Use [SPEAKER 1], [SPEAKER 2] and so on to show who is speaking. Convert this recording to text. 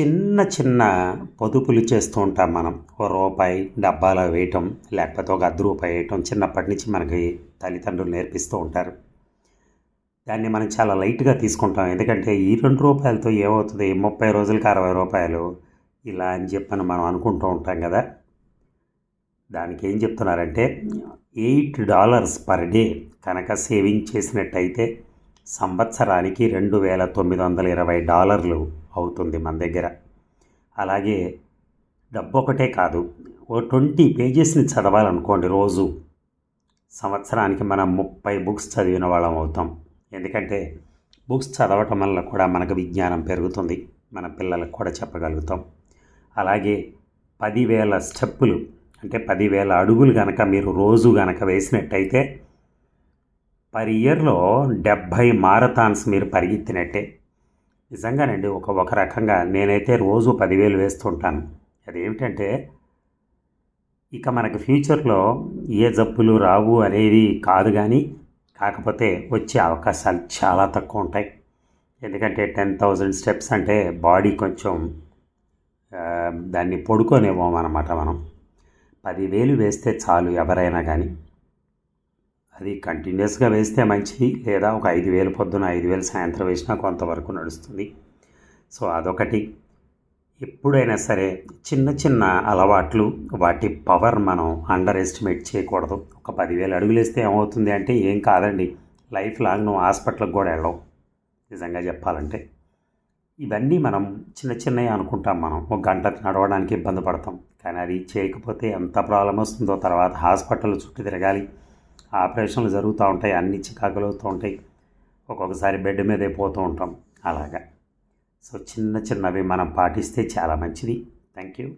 [SPEAKER 1] చిన్న చిన్న పొదుపులు చేస్తూ ఉంటాం మనం. ఓ రూపాయి డబ్బాలో వేయటం లేకపోతే ఒక అర్ధ రూపాయి వేయటం చిన్నప్పటి నుంచి మనకి తల్లిదండ్రులు నేర్పిస్తూ ఉంటారు. దాన్ని మనం చాలా లైట్గా తీసుకుంటాం. ఎందుకంటే ఈ రెండు రూపాయలతో ఏమవుతుంది? ముప్పై రోజులకి అరవై రూపాయలు. ఇలా అని చెప్పని మనం అనుకుంటూ ఉంటాం కదా. దానికి ఏం చెప్తున్నారంటే ఎయిట్ డాలర్స్ పర్ డే కనుక సేవింగ్ చేసినట్టయితే సంవత్సరానికి రెండు వేల తొమ్మిది వందల ఇరవై డాలర్లు అవుతుంది మన దగ్గర. అలాగే డబ్బు ఒకటే కాదు ఓ ట్వంటీ పేజెస్ని చదవాలనుకోండి రోజు. సంవత్సరానికి మనం ముప్పై బుక్స్ చదివిన వాళ్ళం అవుతాం. ఎందుకంటే బుక్స్ చదవటం వల్ల కూడా మనకు విజ్ఞానం పెరుగుతుంది మన పిల్లలకు కూడా చెప్పగలుగుతాం. అలాగే పదివేల స్టెప్పులు అంటే పదివేల అడుగులు కనుక మీరు రోజు కనుక వేసినట్టయితే పర్ ఇయర్లో డెబ్భై మారథాన్స్ మీరు పరిగెత్తినట్టే. నిజంగానండి ఒక ఒక రకంగా నేనైతే రోజు పదివేలు వేస్తుంటాను. అదేమిటంటే ఇక మనకు ఫ్యూచర్లో ఏ జబ్బులు రావు అనేది కాదు కానీ కాకపోతే వచ్చే అవకాశాలు చాలా తక్కువ ఉంటాయి. ఎందుకంటే టెన్ థౌజండ్ స్టెప్స్ అంటే బాడీ కొంచెం దాన్ని దాన్ని అనమాట మనం. పదివేలు వేస్తే చాలు ఎవరైనా కానీ అది కంటిన్యూస్గా వేస్తే మంచిది లేదా ఒక ఐదు వేలు పొద్దున ఐదు వేలు సాయంత్రం వేసినా కొంతవరకు నడుస్తుంది. సో అదొకటి. ఎప్పుడైనా సరే చిన్న చిన్న అలవాట్లు వాటి పవర్ మనం అండర్ ఎస్టిమేట్ చేయకూడదు. ఒక పదివేలు అడుగులు వేస్తే ఏమవుతుంది అంటే ఏం కాదండి. లైఫ్ లాంగ్ నువ్వు హాస్పిటల్కి కూడా వెళ్ళవు. నిజంగా చెప్పాలంటే. ఇవన్నీ మనం చిన్న చిన్నవి అనుకుంటాం మనం. ఒక గంట నడవడానికి ఇబ్బంది పడతాం. కానీ అది చేయకపోతే ఎంత ప్రాబ్లం వస్తుందో తర్వాత హాస్పిటల్ చుట్టూ తిరగాలి. ఆపరేషన్లు జరుగుతూ ఉంటాయి అన్ని చికాకులవుతూ ఉంటాయి. ఒక్కొక్కసారి బెడ్ మీదే పోతూ ఉంటాం. అలాగా. సో చిన్న చిన్నవి మనం పాటిస్తే చాలా మంచిది. Thank you.